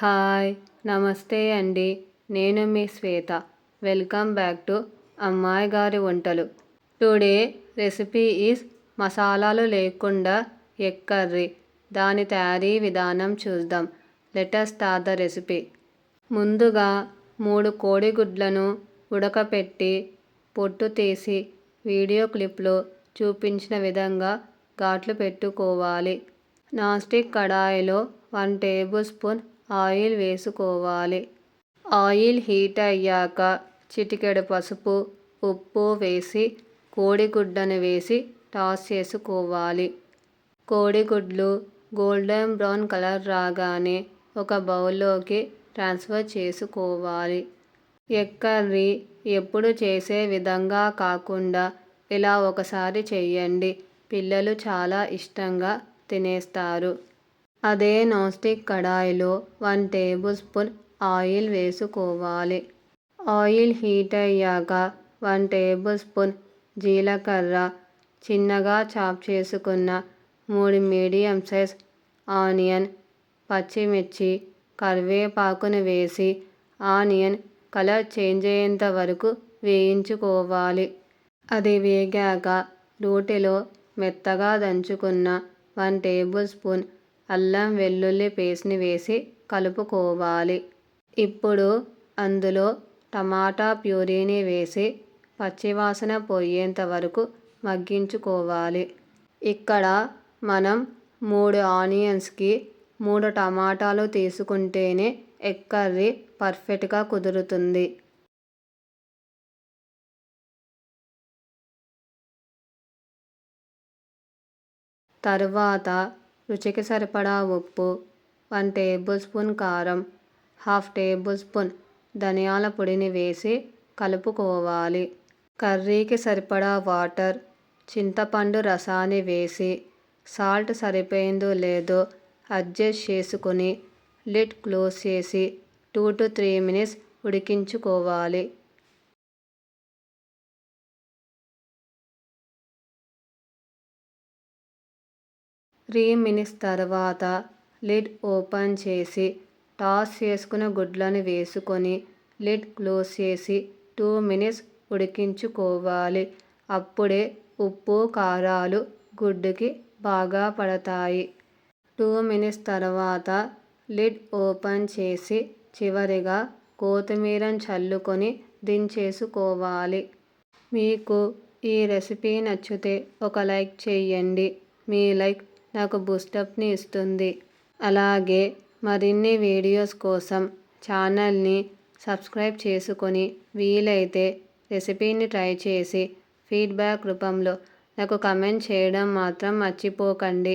Hi నమస్తే అండి. నేను మీ శ్వేత. వెల్కమ్ బ్యాక్ టు అమ్మాయి గారి వంటలు. టుడే రెసిపీ ఈజ్ మసాలాలు లేకుండా ఎగ్ కర్రీ. దాని తయారీ విధానం చూద్దాం. Let us start the recipe. ముందుగా మూడు కోడిగుడ్లను ఉడకపెట్టి పొట్టు తీసి వీడియో క్లిప్లో చూపించిన విధంగా ఘాట్లు పెట్టుకోవాలి. నాన్ స్టిక్ కడాయిలో వన్ టేబుల్ స్పూన్ ఆయిల్ వేసుకోవాలి. ఆయిల్ హీట్ అయ్యాక చిటికెడు పసుపు ఉప్పు వేసి కోడిగుడ్డను వేసి టాస్ చేసుకోవాలి. కోడిగుడ్లు గోల్డెన్ బ్రౌన్ కలర్ రాగానే ఒక బౌల్లోకి ట్రాన్స్ఫర్ చేసుకోవాలి. ఎగ్ కర్రీ ఎప్పుడు చేసే విధంగా కాకుండా ఇలా ఒకసారి చేయండి పిల్లలు చాలా ఇష్టంగా తినేస్తారు. అదే నాన్ స్టిక్ కడాయిలో వన్ టేబుల్ స్పూన్ ఆయిల్ వేసుకోవాలి. ఆయిల్ హీట్ అయ్యాక వన్ టేబుల్ స్పూన్ జీలకర్ర చిన్నగా చాప్ చేసుకున్న మూడు మీడియం సైజ్ ఆనియన్ పచ్చిమిర్చి కరివేపాకును వేసి ఆనియన్ కలర్ చేంజ్ అయ్యేంత వరకు వేయించుకోవాలి. అది వేగాక రోటిలో మెత్తగా దంచుకున్న వన్ టేబుల్ స్పూన్ అల్లం వెల్లుల్లి పేస్ట్ని వేసి కలుపుకోవాలి. ఇప్పుడు అందులో టమాటా ప్యూరీని వేసి పచ్చివాసన పోయేంత వరకు మగ్గించుకోవాలి. ఇక్కడ మనం మూడు ఆనియన్స్కి మూడు టమాటాలు తీసుకుంటేనే ఎగ్ కర్రీ పర్ఫెక్ట్గా కుదురుతుంది. తరువాత రుచికి సరిపడా ఉప్పు వన్ టేబుల్ స్పూన్ కారం హాఫ్ టేబుల్ స్పూన్ ధనియాల పొడిని వేసి కలుపుకోవాలి. కర్రీకి సరిపడా వాటర్ చింతపండు రసాన్ని వేసి సాల్ట్ సరిపోయిందో లేదో అడ్జస్ట్ చేసుకుని లిడ్ క్లోజ్ చేసి టూ టు త్రీ మినిట్స్ ఉడికించుకోవాలి. త్రీ మినిట్స్ తర్వాత లిడ్ ఓపెన్ చేసి టాస్ చేసుకున్న గుడ్లను వేసుకొని లిడ్ క్లోజ్ చేసి టూ మినిట్స్ ఉడికించుకోవాలి. అప్పుడే ఉప్పు కారాలు గుడ్డుకి బాగా పడతాయి. టూ మినిట్స్ తర్వాత లిడ్ ఓపెన్ చేసి చివరిగా కొత్తిమీరను చల్లుకొని దించేసుకోవాలి మీకు ఈ రెసిపీ నచ్చితే ఒక లైక్ చేయండి. మీ లైక్ నాకు బూస్టప్ని ఇస్తుంది. అలాగే మరిన్ని వీడియోస్ కోసం ఛానల్ని సబ్స్క్రైబ్ చేసుకొని వీలైతే రెసిపీని ట్రై చేసి ఫీడ్బ్యాక్ రూపంలో నాకు కమెంట్ చేయడం మాత్రం మర్చిపోకండి.